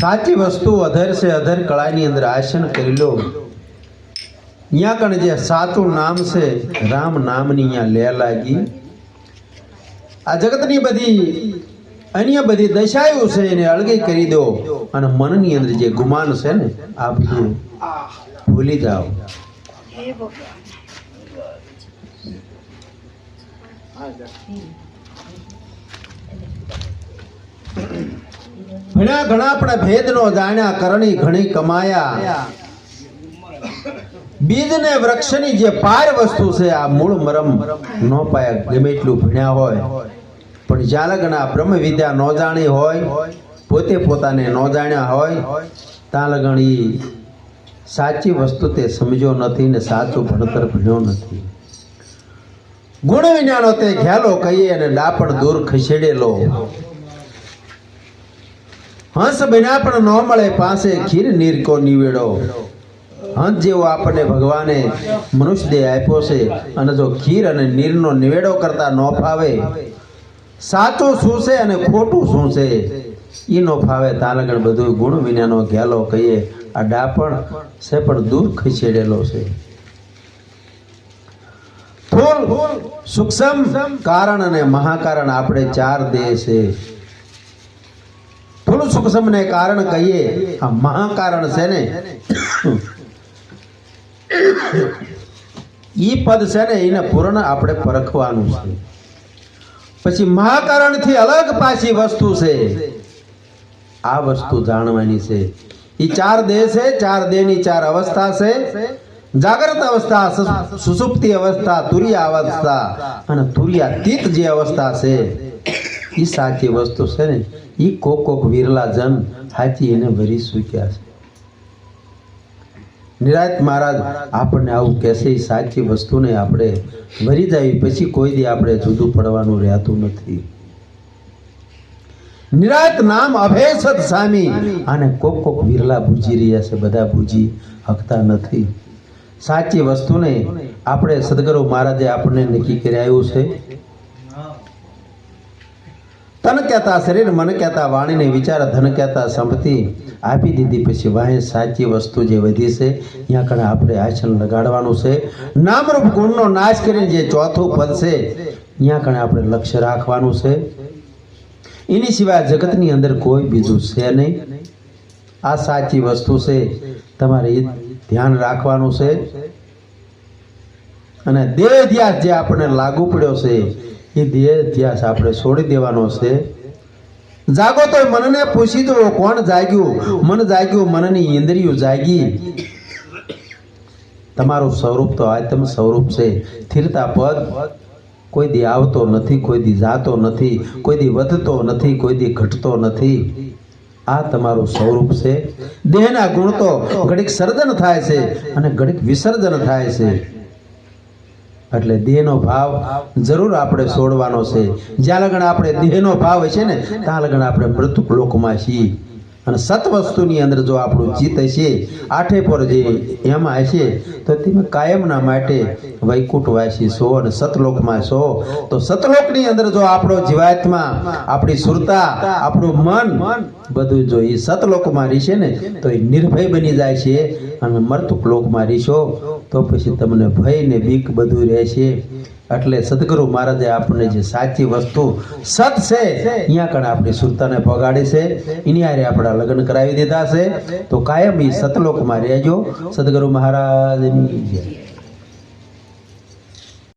સાચી વસ્તુ અધર છે અધર કળાની અંદર આસન કરી લો. અહીંયા કણ જે સાચું નામ છે રામ નામની અહીંયા લે લાગી. આ જગતની બધી, અન્ય બધી દશાઓ છે એને અળગી કરી દો. અને મનની અંદર જે ગુમાન છે ને, આ બધું ભૂલી જાઓ. ઘણા ઘણા ભેદ ભેદનો જાણ્યા, કરણી ઘણી કમાયા. બીજ ને વૃક્ષની જે પાર વસ્તુ છે, આ મૂળ મરમ નો પાયા, ગમે એટલું ભણ્યા હોય. પણ જ્યાં બ્રહ્મ વિદ્યા ન જાણી હોય, પોતે પોતાને ન જાણ્યા હોય ત્યાં લગણ ઈ સાચી વસ્તુ તે સમજ્યો નથી ને સાચું ભણતર ભણ્યો નથી. ગુણ વિજ્ઞાનો તે ખ્યાલો કહીએ અને ડાપણ દૂર ખસેડેલો. હંસ બન્યા પણ ન મળે પાસે ખીર નીરકો નીવેડો. હંસ જેવો આપણને ભગવાને મનુષ્ય દેહ આપ્યો છે અને જો ખીર અને નીરનો નિવેડો કરતા ન ફાવે, સાચું શું છે અને ખોટું શું છે એ ન ફાવે તાલગણ બધું ગુણ વિનાનો ઘેલો કહીએ, આ ડાપણ છે પણ દૂર ખસેડેલો છે. ફૂલ, સૂક્ષ્મ કારણ અને મહાકારણ આપણે ચાર દેહ છે. થોડું સૂક્ષ્મ ને કારણ કહીએ. આ મહાકારણ છે ને. ઈ પદ છે ને, એને પૂર્ણ આપણે પરખવાનું છે. પછી મહાકારણથી અલગ પાછી વસ્તુ છે. આ વસ્તુ જાણવાની છે. એ ચાર દેહ છે, ચાર દેહની ચાર અવસ્થા છે. જાગ્રત અવસ્થા સુસુપ્તિ અવસ્થા, તુર્ય અવસ્થા અને તુર્યાતીત જે અવસ્થા છે એ સાચી વસ્તુ છે ને. ઈ કોક કોક વિરલા જન હાથી એને ભરી સૂક્યા છે. નિરાત મહારાજ, આપણને આવું કહેશે સાચી વસ્તુને આપણે ભરી જાય, પછી કોઈ દી આપણે જુદું પડવાનું રહેતું નથી. નિરાત નામ અભેસત સામી. અને કોક કોક વિરલા ભૂજી રહ્યા છે, બધા ભૂજી હકતા નથી. સાચી વસ્તુને આપણે સદગુરુ મહારાજે આપણને નક્કી કરી આવ્યું છે. તન કહેતા શરીર, મન કહેતા વાણીને વિચાર, ધન કહેતા સંપત્તિ આપી દીધી. પછી વાહે સાચી વસ્તુ જે વધી છે, ત્યાં કણે આપણે આચરણ લગાડવાનું છે. નામરૂપ ગુણનો નાશ કરીને જે ચોથું પદ છે, ત્યાં કણે આપણે લક્ષ્ય રાખવાનું છે. એની સિવાય જગતની અંદર કોઈ બીજું છે નહીં. આ સાચી વસ્તુ છે, તમારે ધ્યાન રાખવાનું છે. અને દેહ ધ્યાસ જે આપણને લાગુ પડ્યો છે એ દેહ ઇતિહાસ આપણે છોડી દેવાનો છે. જાગો તો મનને પૂછી દો, કોણ જાગ્યું? મન જાગ્યું, મનની ઇન્દ્રિયો જાગી. તમારું સ્વરૂપ તો આત્મ સ્વરૂપ છે. સ્થિરતા પદ કોઈ દી આવતો નથી, કોઈ દી જાતો નથી, કોઈ દી વધતો નથી, કોઈ દી ઘટતો નથી. આ તમારું સ્વરૂપ છે. દેહના ગુણ તો ઘડીક સર્જન થાય છે અને ઘડીક વિસર્જન થાય છે. એટલે દેહનો ભાવ જરૂર આપણે છોડવાનો છે. જ્યાં લગન આપણે દેહનો ભાવ છે ને, ત્યાં લગન આપણે મૃત્યુ લોકમાં છીએ. અને સત વસ્તુની અંદર જો આપણું ચિત્ત હશે, આઠે પર જે એમાં હશે, તો તમે કાયમના માટે વૈકુંઠવાસી છો અને સતલોકમાં છો તો સતલોકની અંદર જો આપણો જીવાત્મા, આપણી સુરતા, આપણું મન બધું જો એ સતલોકમાં રહેશે ને, તો એ નિર્ભય બની જાય છે અને મર્તુક લોકમાં રહેશો, તો પછી તમને ભય ને બીક બધું રહેશે. એટલે સદગુરુ મહારાજે આપણને જે સાચી વસ્તુ સત છે અહીંયા કણ આપણી સુરતાને પગાડી છે. એની હારે આપણા લગ્ન કરાવી દીધા છે. તો કાયમ એ સતલોકમાં રહેજો. સદગુરુ મહારાજની જય.